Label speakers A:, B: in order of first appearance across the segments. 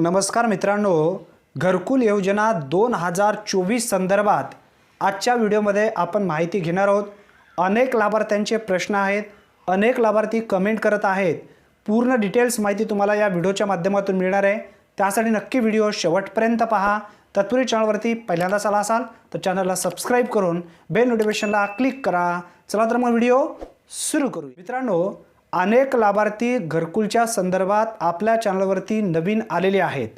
A: नमस्कार मित्रांनो घरकुल योजना दोन हजार चोवीस संदर्भात आजच्या व्हिडिओमध्ये आपण माहिती घेणार आहोत. अनेक लाभार्थ्यांचे प्रश्न आहेत अनेक लाभार्थी कमेंट करत आहेत. पूर्ण डिटेल्स माहिती तुम्हाला या व्हिडिओच्या माध्यमातून मिळणार आहे. त्यासाठी नक्की व्हिडिओ शेवटपर्यंत पहा. तत्पूर्वी चॅनलवरती पहिल्यांदाच आला असाल तर चॅनलला सबस्क्राईब करून बेल नोटिफिकेशनला क्लिक करा. चला तर मग व्हिडिओ सुरू करू मित्रांनो अनेक लाभार्थी घरकुलच्या संदर्भात आपल्या चॅनलवरती नवीन आलेले आहेत.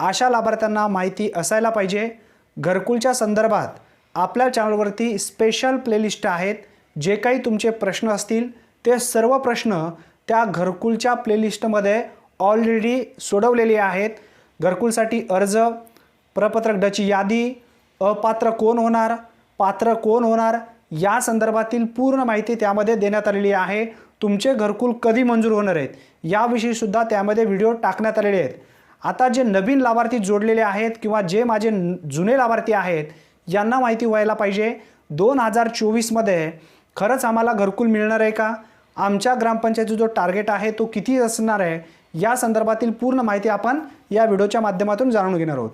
A: अशा लाभार्थ्यांना माहिती असायला पाहिजे. घरकुलच्या संदर्भात आपल्या चॅनलवरती स्पेशल प्लेलिस्ट आहेत. जे काही तुमचे प्रश्न असतील ते सर्व प्रश्न त्या घरकुलच्या प्लेलिस्टमध्ये ऑलरेडी सोडवलेले आहेत. घरकुलसाठी अर्ज प्रपत्रक डची यादी अपात्र कोण होणार पात्र कोण होणार या संदर्भातील पूर्ण माहिती त्यामध्ये देण्यात आलेली आहे. तुमचे घरकुल कधी मंजूर होणार आहेत याविषयीसुद्धा त्यामध्ये व्हिडिओ टाकण्यात आलेले आहेत. आता जे नवीन लाभार्थी जोडलेले आहेत किंवा जे माझे जुने लाभार्थी आहेत यांना माहिती व्हायला पाहिजे. दोन हजार चोवीसमध्ये खरंच आम्हाला घरकुल मिळणार आहे का? आमच्या ग्रामपंचायतीचा जो टार्गेट आहे तो किती असणार आहे? या संदर्भातील पूर्ण माहिती आपण या व्हिडिओच्या माध्यमातून जाणून घेणार आहोत.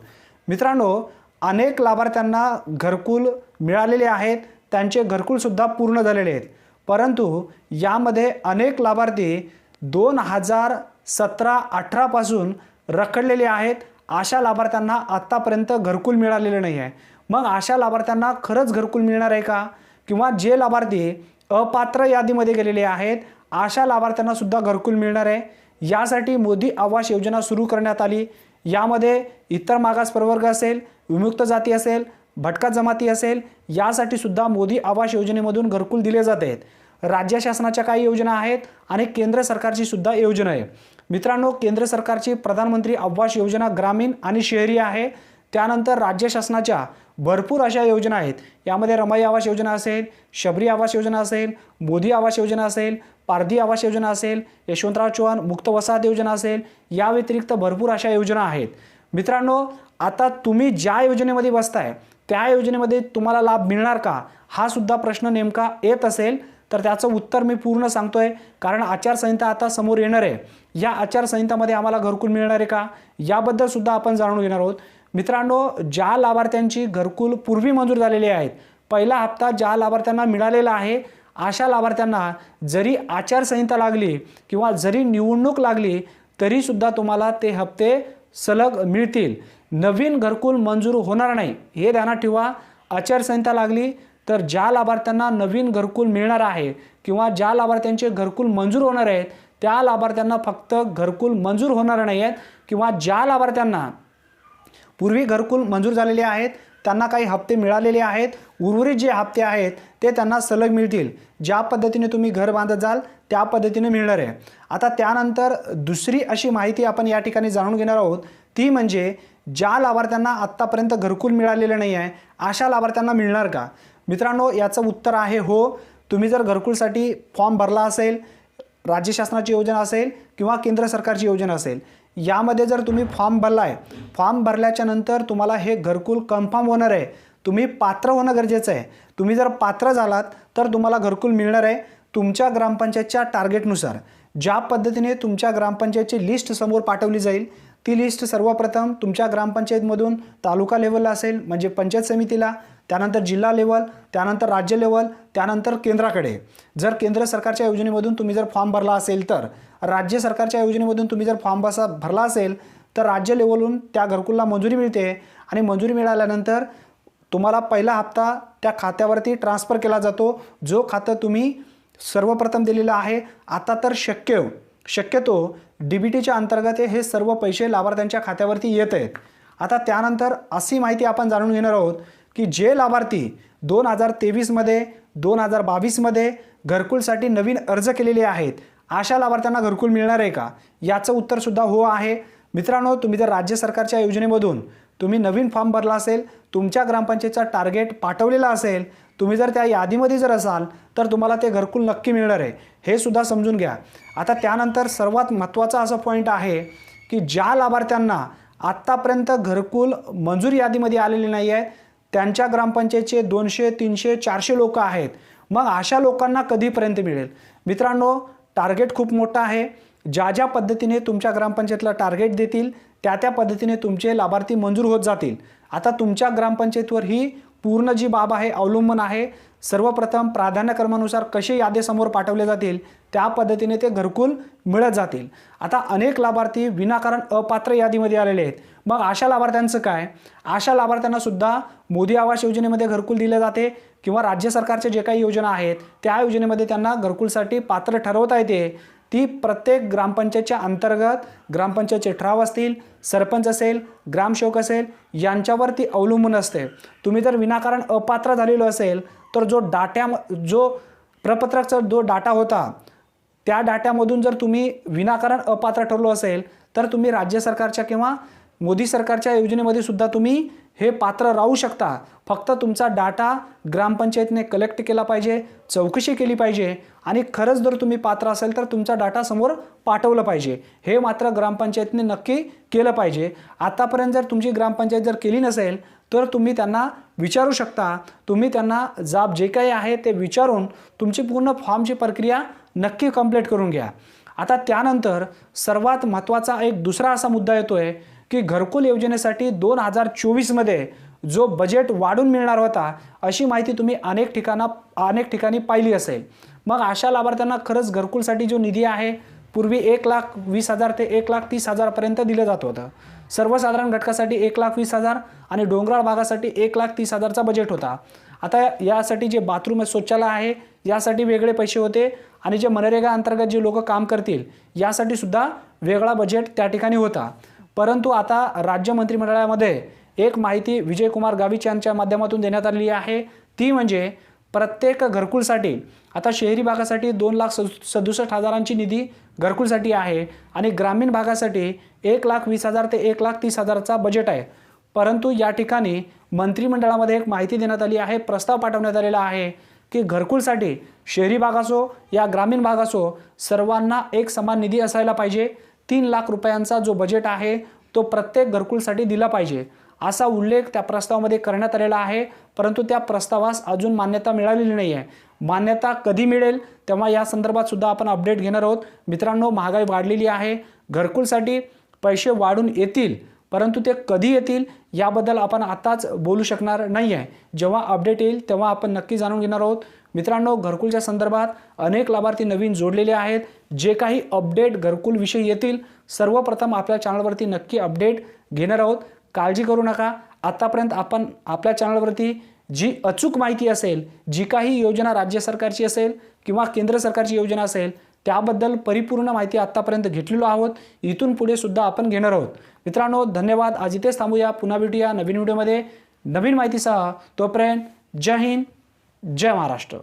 A: मित्रांनो अनेक लाभार्थ्यांना घरकुल मिळालेले आहेत त्यांचे घरकुलसुद्धा पूर्ण झालेले आहेत. परंतु यामध्ये अनेक लाभार्थी दोन हजार सतरा अठरापासून रखडलेले आहेत. अशा लाभार्थ्यांना आत्तापर्यंत घरकुल मिळालेलं नाही आहे मग अशा लाभार्थ्यांना खरंच घरकुल मिळणार आहे का? किंवा जे लाभार्थी अपात्र यादीमध्ये गेलेले आहेत अशा लाभार्थ्यांना सुद्धा घरकुल मिळणार आहे? यासाठी मोदी आवास योजना सुरू करण्यात आली. यामध्ये इतर मागास प्रवर्ग असेल विमुक्त जाती असेल भटका जमाती असेल यासाठी सुद्धा मोदी आवास योजनेमधून घरकुल दिले जात आहेत. राज्य शासनाच्या काही योजना आहेत आणि केंद्र सरकारची सुद्धा योजना आहे. मित्रांनो केंद्र सरकारची प्रधानमंत्री आवास योजना ग्रामीण आणि शहरी आहे. त्यानंतर राज्य शासनाच्या भरपूर अशा योजना आहेत. यामध्ये रमाई आवास योजना असेल शबरी आवास योजना असेल मोदी आवास योजना असेल पारधी आवास योजना असेल यशवंतराव चव्हाण मुक्त वसाहत योजना असेल या व्यतिरिक्त भरपूर अशा योजना आहेत. मित्रांनो आता तुम्ही ज्या योजनेमध्ये बसताय त्या योजनेमध्ये तुम्हाला लाभ मिळणार का? हा सुद्धा प्रश्न नेमका येत असेल. तर त्याचं उत्तर मी पूर्ण सांगतो आहे कारण आचारसंहिता आता समोर येणार आहे. या आचारसंहितामध्ये आम्हाला घरकुल मिळणार आहे का? याबद्दल सुद्धा आपण जाणून घेणार आहोत. मित्रांनो ज्या लाभार्थ्यांची घरकुल पूर्वी मंजूर झालेली आहेत पहिला हप्ता ज्या लाभार्थ्यांना मिळालेला आहे अशा लाभार्थ्यांना जरी आचारसंहिता लागली किंवा जरी निवडणूक लागली तरीसुद्धा तुम्हाला ते हप्ते सलग मिळतील. नवीन घरकुल मंजूर होणार नाही. हे ध्यानात ठेवा. आचारसंहिता लागली तर ज्या लाभार्थ्यांना नवीन घरकुल मिळणार आहे किंवा ज्या लाभार्थ्यांचे घरकुल मंजूर होणार आहेत त्या लाभार्थ्यांना फक्त घरकुल मंजूर होणार नाही आहेत किंवा ज्या लाभार्थ्यांना पूर्वी घरकुल मंजूर झालेले आहेत त्यांना काही हप्ते मिळालेले आहेत उर्वरित जे हप्ते आहेत ते त्यांना सलग मिळतील. ज्या पद्धतीने तुम्ही घर बांधत जाल त्या पद्धतीने मिळणार आहे. आता त्यानंतर दुसरी अशी माहिती आपण या ठिकाणी जाणून घेणार आहोत. ती म्हणजे ज्या लाभार्थ्यांना आत्तापर्यंत घरकुल मिळालेलं नाही आहे अशा लाभार्थ्यांना मिळणार का? मित्रांनो याचं उत्तर आहे हो. तुम्ही जर घरकुलसाठी फॉर्म भरला असेल राज्य शासनाची योजना असेल किंवा केंद्र सरकारची योजना असेल यामध्ये जर तुम्ही फॉर्म भरला आहे फॉर्म भरल्याच्या नंतर तुम्हाला हे घरकुल कन्फर्म होणार आहे. तुम्ही पात्र होणं गरजेचं आहे. तुम्ही जर पात्र झालात तर तुम्हाला घरकुल मिळणार आहे तुमच्या ग्रामपंचायतच्या टार्गेटनुसार ज्या पद्धतीने तुमच्या ग्रामपंचायतची लिस्ट समोर पाठवली जाईल ती लिस्ट सर्वप्रथम तुमच्या ग्रामपंचायतमधून तालुका लेवलला असेल म्हणजे पंचायत समितीला त्यानंतर जिल्हा लेवल त्यानंतर राज्य लेवल त्यानंतर केंद्राकडे. जर केंद्र सरकारच्या योजनेमधून तुम्ही जर फॉर्म भरला असेल तर राज्य सरकारच्या योजनेमधून तुम्ही जर फॉर्म बसा भरला असेल तर राज्य लेवलहून त्या घरकुलला मंजुरी मिळते आणि मंजुरी मिळाल्यानंतर तुम्हाला पहिला हप्ता त्या खात्यावरती ट्रान्सफर केला जातो. जो खातं तुम्ही सर्वप्रथम दिलेलं आहे. आता तर शक्य शक्यतो डी बी टीच्या अंतर्गत हे सर्व पैसे लाभार्थ्यांच्या खात्यावरती येत आहेत. आता त्यानंतर अशी माहिती आपण जाणून घेणार आहोत की जे लाभार्थी दोन हजार तेवीसमध्ये दोन हजार बावीसमध्ये घरकुलसाठी नवीन अर्ज केलेले आहेत अशा लाभार्थ्यांना घरकुल मिळणार आहे का? याचं उत्तरसुद्धा हो आहे. मित्रांनो तुम्ही जर राज्य सरकारच्या योजनेमधून तुम्ही नवीन फॉर्म भरला असेल तुमच्या ग्रामपंचायतचा टार्गेट पाठवलेला असेल तुम्ही जर त्या यादीमध्ये जर असाल तर तुम्हाला ते घरकुल नक्की मिळणार आहे. हे सुद्धा समजून घ्या. आता त्यानंतर सर्वात महत्त्वाचा असा पॉईंट आहे की ज्या लाभार्थ्यांना आत्तापर्यंत घरकुल मंजूर यादीमध्ये आलेले नाही आहेत त्यांच्या ग्रामपंचायतचे दोनशे तीनशे चारशे लोक आहेत. मग अशा लोकांना कधीपर्यंत मिळेल? मित्रांनो टार्गेट खूप मोठं आहे. ज्या ज्या पद्धतीने तुमच्या ग्रामपंचायतला टार्गेट देतील त्या त्या पद्धतीने तुमचे लाभार्थी मंजूर होत जातील. आता तुमच्या ग्रामपंचायतीवर ही पूर्ण जी बाब आहे अवलंबून आहे सर्वप्रथम प्राधान्यक्रमानुसार कसे यादीसमोर पाठवले जातील त्या पद्धतीने ते घरकुल मिळत जातील. आता अनेक लाभार्थी विनाकारण अपात्र यादीमध्ये आलेले आहेत. मग अशा लाभार्थ्यांचं काय? अशा लाभार्थ्यांना सुद्धा मोदी आवास योजनेमध्ये घरकुल दिले जाते किंवा राज्य सरकारच्या जे काही योजना आहेत त्या योजनेमध्ये त्यांना घरकुलसाठी पात्र ठरवता येते. ती प्रत्येक ग्रामपंचायतच्या अंतर्गत ग्रामपंचायतचे ठराव असतील सरपंच असेल ग्रामसेवक असेल यांच्यावर ती अवलंबून असते. तुम्ही जर विनाकारण अपात्र झालेलो असेल तर जो डाट्या जो प्रपत्रकचा जो डाटा होता त्या डाट्यामधून जर तुम्ही विनाकारण अपात्र ठरलो असेल तर तुम्ही राज्य सरकारच्या किंवा मोदी सरकारच्या योजनेमध्ये सुद्धा तुम्ही हे पात्र राहू शकता. फक्त तुमचा डाटा ग्रामपंचायतने कलेक्ट केला पाहिजे चौकशी केली पाहिजे आणि खरंच जर तुम्ही पात्र असेल तर तुमचा डाटा समोर पाठवलं पाहिजे. हे मात्र ग्रामपंचायतने नक्की केलं पाहिजे. आतापर्यंत जर तुमची ग्रामपंचायत जर केली नसेल तर तुम्ही त्यांना विचारू शकता. तुम्ही त्यांना जाब जे काही आहे ते विचारून तुमची पूर्ण फॉर्मची प्रक्रिया नक्की कंप्लीट करून घ्या. आता त्यानंतर सर्वात महत्त्वाचा एक दुसरा असा मुद्दा येतो आहे की घरकुल योजनेसाठी दोन हजार चोवीसमध्ये जो बजेट वाढून मिळणार होता अशी माहिती तुम्ही अनेक ठिकाणा अनेक ठिकाणी पाहिली असेल. मग अशा लाभार्थ्यांना खरंच घरकुलसाठी जो निधी आहे पूर्वी एक लाख वीस हजार ते एक लाख तीस हजारपर्यंत दिलं जात होतं. सर्वसाधारण घटकासाठी एक लाख वीस हजार आणि डोंगराळ भागासाठी एक लाख तीस हजारचा बजेट होता. आता यासाठी जे बाथरूम शौचालय आहे यासाठी वेगळे पैसे होते आणि जे मनरेगा अंतर्गत जे लोक काम करतील यासाठी सुद्धा वेगळा बजेट त्या ठिकाणी होता. परंतु आता राज्य मंत्रिमंडळामध्ये एक माहिती विजयकुमार गावित यांच्या माध्यमातून देण्यात आलेली आहे. ती म्हणजे प्रत्येक घरकुलसाठी आता शहरी भागासाठी दोन लाख सदु सदुसष्ट हजारांची निधी घरकुलसाठी आहे आणि ग्रामीण भागासाठी एक लाख वीस हजार ते एक लाख तीस हजारचा बजेट आहे. परंतु या ठिकाणी मंत्रिमंडळामध्ये एक माहिती देण्यात आली आहे प्रस्ताव पाठवण्यात आलेला आहे की घरकुलसाठी शहरी भाग असो या ग्रामीण भाग असो सर्वांना एक समान निधी असायला पाहिजे. तीन लाख रुपयांचा जो बजेट आहे तो प्रत्येक घरकुलसाठी दिला पाहिजे. असा उल्लेख त्या प्रस्तावामध्ये करण्यात आलेला आहे परंतु त्या प्रस्तावास अजून मान्यता मिळालेली नाही आहे मान्यता कधी मिळेल तेव्हा या संदर्भात सुद्धा आपण अपडेट घेणार आहोत. मित्रांनो महागाई वाढलेली आहे घरकुलसाठी पैसे वाढून येतील परंतु ते कधी येतील याबद्दल आपण आताच बोलू शकणार नाही आहे जेव्हा अपडेट येईल तेव्हा आपण नक्की जाणून घेणार आहोत. मित्रांनो घरकुलच्या संदर्भात अनेक लाभार्थी नवीन जोडलेले आहेत. जे काही अपडेट घरकुलविषयी येतील सर्वप्रथम आपल्या चॅनलवरती नक्की अपडेट घेणार आहोत. काळजी करू नका. आत्तापर्यंत आपण आपल्या चॅनलवरती जी अचूक माहिती असेल जी काही योजना राज्य सरकारची असेल किंवा केंद्र सरकारची योजना असेल त्याबद्दल परिपूर्ण माहिती आत्तापर्यंत घेतलेलो आहोत. इथून पुढे सुद्धा आपण घेणार आहोत. मित्रांनो धन्यवाद. आज इथेच थांबूया. पुन्हा भेटूया नवीन व्हिडिओमध्ये. नवीन माहितीसह तोपर्यंत जय हिंद. जय महाराष्ट्र.